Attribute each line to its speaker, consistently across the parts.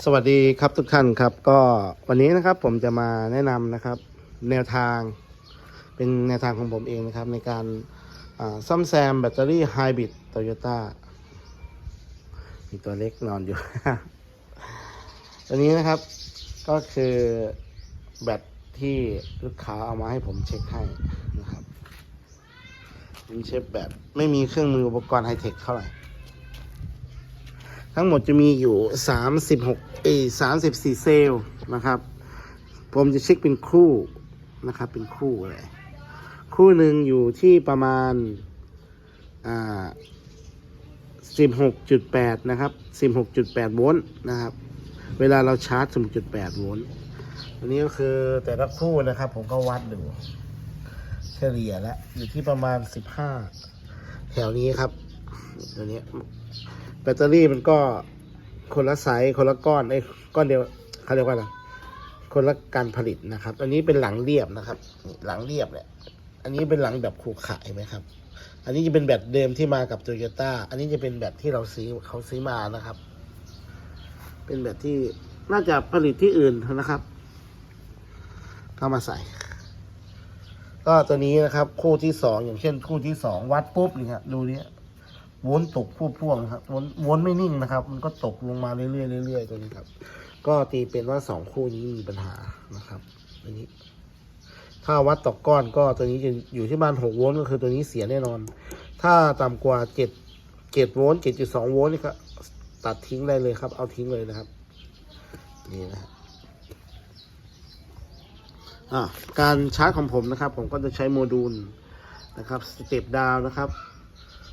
Speaker 1: สวัสดีครับทุกท่านครับก็วันนี้นะครับผมจะมาแนะนำนะครับ แนวทาง เป็นแนวทางของผมเองนะครับ ในการซ่อมแซมแบตเตอรี่ไฮบริดโตโยต้ามีตัวเล็กนอนอยู่ ตัวนี้นะครับก็คือแบตที่ลูกค้าเอามาให้ผมเช็คให้นะครับผมเช็คแบตไม่มีเครื่องมืออุปกรณ์ไฮเทคเท่าไหร่ ทั้งหมดจะมีอยู่ 36เอ34 เซลล์นะครับ ผมจะเช็คเป็นคู่นะครับ เป็นคู่เลยคู่หนึ่งอยู่ที่ประมาณอ่า16.8 นะครับ 16.8 โวลต์นะครับ เวลาเราชาร์จ 16.8 โวลต์อันนี้ก็คือแต่ละคู่นะครับ ผมก็วัดดูเฉลี่ยแล้วอยู่ที่ประมาณ 15 แถวนี้ครับ ตัวนี้ แบตเตอรี่มันก็คนละไซส์คนละก้อนไอ้ก้อนเดียวเขาเรียกว่าอะไรคนละการผลิตนะครับ อันนี้เป็นหลังเรียบนะครับ หลังเรียบเนี่ยอันนี้เป็นหลังแบบขูดขายไหมครับ อันนี้จะเป็นแบตเดิมที่มากับโตโยต้าอันนี้จะเป็นแบตที่เราซื้อเขาซื้อมานะครับ เป็นแบตที่น่าจะผลิตที่อื่นนะครับเข้ามาใส่ ก็ตัวนี้นะครับ คู่ที่สองอย่างเช่น คู่ที่สองวัดปุ๊บนี่ครับดูเนี้ย วนตกพูดพ่วงครับวนวนไม่นิ่งนะครับ มันก็ตกลงมาเรื่อยๆเรื่อยๆตัวนี้ครับ ก็ตีเป็นว่าสองคู่นี้มีปัญหานะครับตัวนี้ ถ้าวัดต่อก้อนก็ตัวนี้จะอยู่ที่ประมาณหกโวลต์ก็คือตัวนี้เสียแน่นอน ถ้าต่ำกว่าเจ็ดเจ็ดโวลต์เจ็ดจุดสองโวลต์นี่ก็ตัดทิ้งได้เลยครับ เอาทิ้งเลยนะครับ นี่นะอ่าการชาร์จของผมนะครับ ผมก็จะใช้โมดูลนะครับสเต็ปดาวนะครับ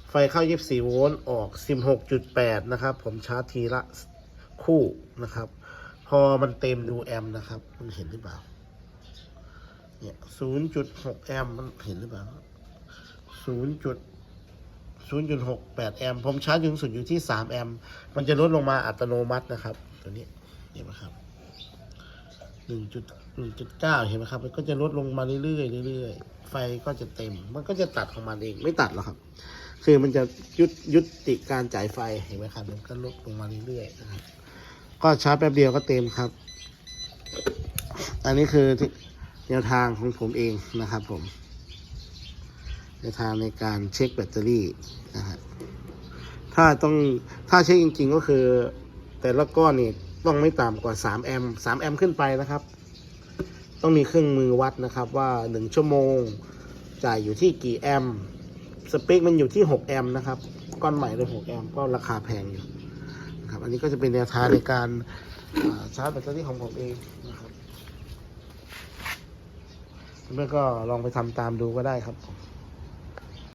Speaker 1: ไฟเข้า 24 โวลต์ ออก 16.8 นะครับ ผมชาร์จทีละคู่นะครับ พอมันเต็มดูแอมนะครับ มันเห็นหรือเปล่า เนี่ย 0.6 แอมมันเห็นหรือเปล่า 0. 0.68 แอมผมชาร์จถึงสุดอยู่ที่ 3 แอม มันจะลดลงมาอัตโนมัตินะครับ ตัวนี้ เห็นไหมครับ 1.1.9 เห็นไหมครับ มันก็จะลดลงมาเรื่อยๆเรื่อยๆ ไฟก็จะเต็ม มันก็จะตัดของมันเอง ไม่ตัดหรอกครับ คือมันจะยุดยุติการจ่ายไฟเห็นไหมครับมันก็ลดลงมาเรื่อยๆนะครับก็ชาร์จแป๊บเดียวก็เต็มครับ อันนี้คือแนวทางของผมเองนะครับ ผมแนวทางในการเช็คแบตเตอรี่นะฮะถ้าต้องถ้าเช็คจริง ๆ ก็คือ แต่ละก้อนนี่ต้องไม่ต่ำกว่า 3 แอมป์3แอมป์ขึ้นไปนะครับ ต้องมีเครื่องมือวัดนะครับว่า 1 ชั่วโมง จ่ายอยู่ที่กี่แอมป์ สเปคมันอยู่ที่ 6 แอมป์นะครับ ก้อนใหม่เลย 6 แอมป์ก็ราคาแพงอยู่นะครับอันนี้ก็จะเป็นแนวทางในการชาร์จแบตเตอรี่ของผมเองนะครับเพื่อนก็ลองไปทำตามดูก็ได้ครับผม